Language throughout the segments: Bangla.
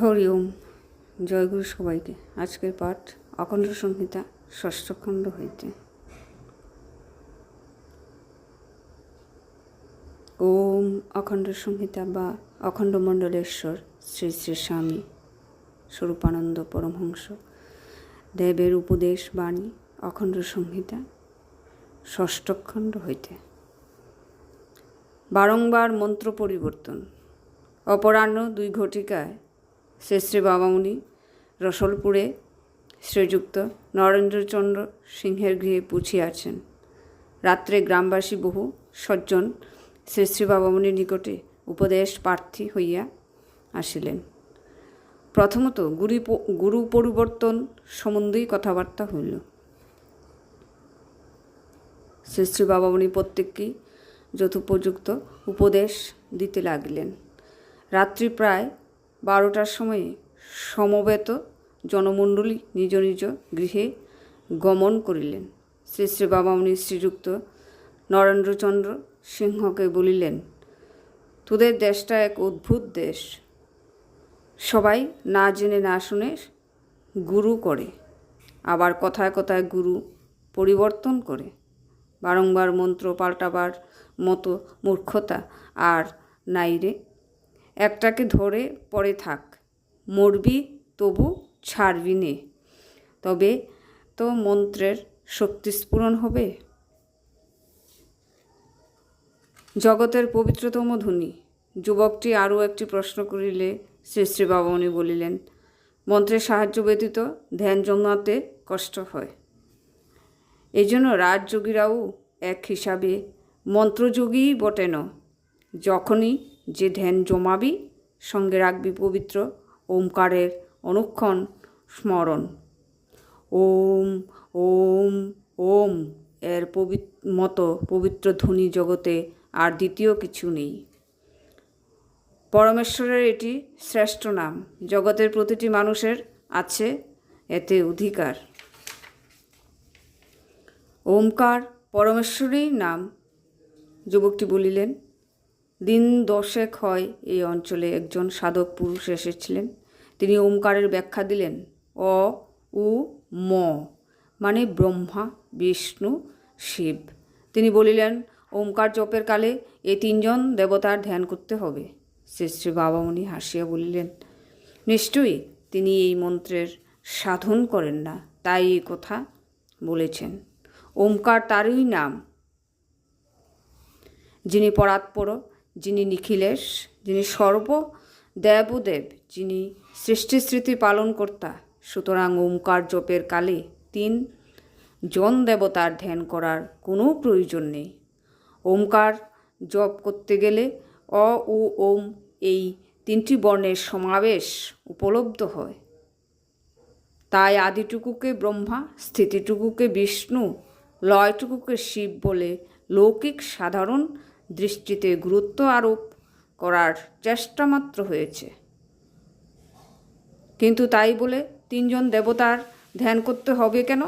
হরি ওম। জয়গুরু সবাইকে। আজকের পাঠ অখণ্ড সংহিতা ষষ্ঠ খণ্ড হইতে। ওম অখণ্ড সংহিতা বা অখণ্ড মণ্ডলেশ্বর শ্রী শ্রী স্বামী স্বরূপানন্দ পরমহংস দেবের উপদেশ বাণী অখণ্ড সংহিতা ষষ্ঠ খণ্ড হইতে। বারংবার মন্ত্র পরিবর্তন। অপরাহ্ন দুই ঘটিকায় শ্রী শ্রী বাবামুনি রসলপুরে শ্রীযুক্ত নরেন্দ্রচন্দ্র সিংহের গৃহে পুছিয়াছেন রাত্রে গ্রামবাসী বহু সজ্জন শ্রী শ্রী বাবামুনির নিকটে উপদেশ প্রার্থী হইয়া আসিলেন। প্রথমত গুরু গুরু পরিবর্তন সম্বন্ধেই কথাবার্তা হইল। শ্রী শ্রী বাবামণি প্রত্যেককেই যথোপযুক্ত উপদেশ দিতে লাগলেন। রাত্রি প্রায় বারোটার সময়ে সমবেত জনমণ্ডলী নিজ নিজ গৃহে গমন করিলেন। শ্রী শ্রী বাবামণি শ্রীযুক্ত নরেন্দ্রচন্দ্র সিংহকে বলিলেন, তোদের দেশটা এক অদ্ভুত দেশ। সবাই না জেনে না শুনে গুরু করে, আবার কথায় কথায় গুরু পরিবর্তন করে। বারংবার মন্ত্র পাল্টাবার মতো মূর্খতা আর নাই রে। একটাকে ধরে পড়ে থাক। মরবি তবু ছাড়বি নে। তবে তো মন্ত্রের শক্তি স্ফুরণ হবে। জগতের পবিত্রতম ধ্বনি। যুবকটি আরও একটি প্রশ্ন করিলে শ্রী শ্রী বাবামণি বলিলেন, মন্ত্রের সাহায্য ব্যতীত ধ্যান জমাতে কষ্ট হয়। এই জন্য রাজযোগীরাও এক হিসাবে মন্ত্রযোগীই বটেন যখনই যে ধ্যান জমাবি, সঙ্গে রাখবি পবিত্র ওমকারের অনুক্ষণ স্মরণ। ওম ওম ওম এর মতো পবিত্র ধ্বনি জগতে আর দ্বিতীয় কিছু নেই। পরমেশ্বরের এটি শ্রেষ্ঠ নাম। জগতের প্রতিটি মানুষের আছে এতে অধিকার। ওমকার পরমেশ্বরই নাম। যুবকটি বলিলেন দিন দশেক হয় এই অঞ্চলে একজন সাধক পুরুষ এসেছিলেন। তিনি ওমকারের ব্যাখ্যা দিলেন, অ, উ, ম মানে ব্রহ্মা, বিষ্ণু, শিব। তিনি বলিলেন, ওমকার জপের কালে এই তিনজন দেবতার ধ্যান করতে হবে। শ্রী শ্রী বাবামণি হাসিয়া বলিলেন, নিশ্চয়ই তিনি এই মন্ত্রের সাধন করেন না, তাই এই কথা বলেছেন। ওমকার তারই নাম। যিনি পরাৎপর যিনি নিখিলেশ যিনি সর্ব দেবদেব, যিনি সৃষ্টি স্মৃতি পালনকর্তা সুতরাং ওমকার জপের কালে তিন জন দেবতার ধ্যান করার কোনো প্রয়োজন নেই। ওমকার জপ করতে গেলে অ উ ওম এই তিনটি বর্ণের সমাবেশ উপলব্ধ হয়। তাই আদিটুকুকে ব্রহ্মা, স্থিতিটুকুকে বিষ্ণু, লয়টুকুকে শিব বলে লৌকিক সাধারণ দৃষ্টিতে গুরুত্ব আরোপ করার চেষ্টা মাত্র হয়েছে। কিন্তু তাই বলে তিনজন দেবতার ধ্যান করতে হবে কেন?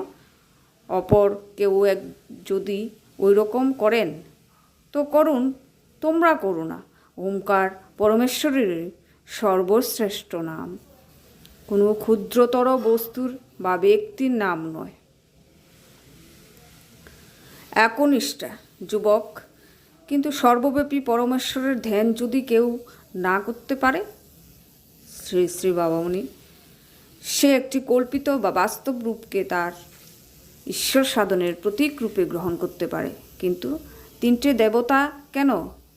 অপর কেউ এক যদি ওই রকম করেন, তো করুন, তোমরা করো না। ওমকার পরমেশ্বরের সর্বশ্রেষ্ঠ নাম। কোনো ক্ষুদ্রতর বস্তুর বা ব্যক্তির নাম নয়। একনিষ্ঠা, যুবক কিন্তু সর্বব্যাপী পরমেশ্বরের ধ্যান যদি কেউ না করতে পারে? শ্রী শ্রী বাবামণি, সে একটি কল্পিত বা বাস্তব রূপকে তার ঈশ্বর সাধনের প্রতীক রূপে গ্রহণ করতে পারে। কিন্তু তিনটে দেবতা কেন?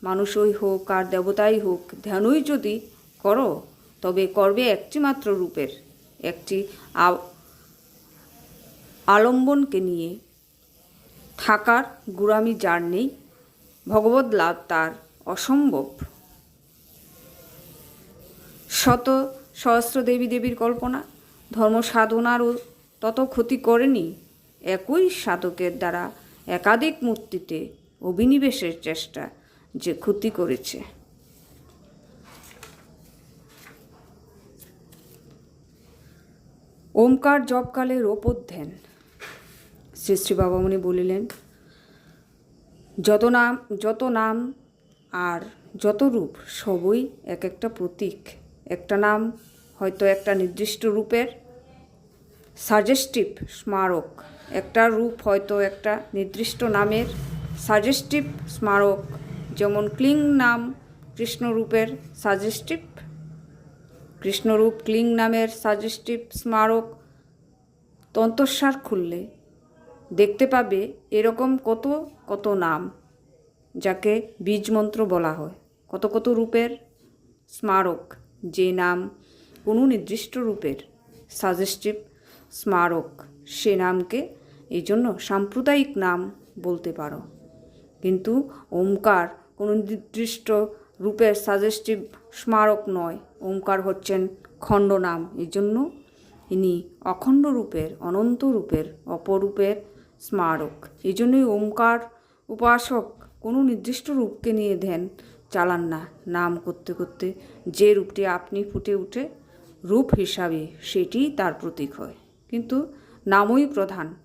মানুষই হোক আর দেবতাই হোক, ধ্যানই যদি করো, তবে করবে একটি মাত্র রূপের, একটি আলম্বনকে নিয়ে থাকার গুরামি যার নেই। ভগবত লাভ তার অসম্ভব। শত সহস্র দেবী দেবীর কল্পনা, ধর্ম সাধনারও তত ক্ষতি করেনি একই সাধকের দ্বারা একাধিক মূর্তিতে অভিনিবেশের চেষ্টা যে ক্ষতি করেছে। ওমকার জপকালে রোপোধ্যান শ্রী শ্রী বাবামণি বলিলেন যত নাম যত নাম আর যত রূপ সবই এক একটা প্রতীক। একটা নাম হয়তো একটা নির্দিষ্ট রূপের সাজেস্টিভ স্মারক। একটা রূপ হয়তো একটা নির্দিষ্ট নামের সাজেস্টিভ স্মারক। যেমন ক্লিং নাম কৃষ্ণরূপের সাজেস্টিভ কৃষ্ণরূপ ক্লিং নামের সাজেস্টিভ স্মারক। তন্তস্বার খুললে দেখতে পাবে এরকম কত কত নাম, যাকে বীজমন্ত্র বলা হয়। কত কত রূপের স্মারক, যে নাম কোনো নির্দিষ্ট রূপের সাজেস্টিভ স্মারক, সে নামকে এই জন্য সাম্প্রদায়িক নাম বলতে পারো। কিন্তু ওমকার কোনো নির্দিষ্ট রূপের সাজেস্টিভ স্মারক নয়। ওমকার হচ্ছেন খণ্ড নাম। এই জন্য ইনি অখণ্ড রূপের, অনন্ত রূপের, অপরূপের স্মারক। এই জন্যই ওমকার উপাসক কোনো নির্দিষ্ট রূপকে নিয়ে ধ্যান চালান না। নাম করতে করতে যে রূপটি আপনি ফুটে উঠে রূপ হিসাবে সেটিই তার প্রতীক হয়। কিন্তু নামই প্রধান,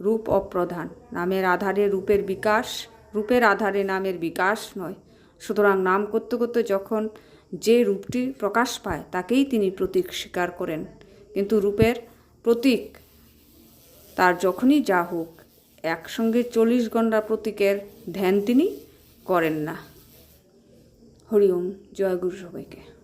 রূপ অপ্রধান। নামের আধারে রূপের বিকাশ, রূপের আধারে নামের বিকাশ নয়। সুতরাং নাম করতে করতে যখন যে রূপটি প্রকাশ পায়, তাকেই তিনি প্রতীক স্বীকার করেন। কিন্তু রূপের প্রতীক তার যখনই যা হোক একসঙ্গে চল্লিশ ঘণ্টা প্রতীকের ধ্যান তিনি করেন না। হরিওম জয়গুরু সবাইকে।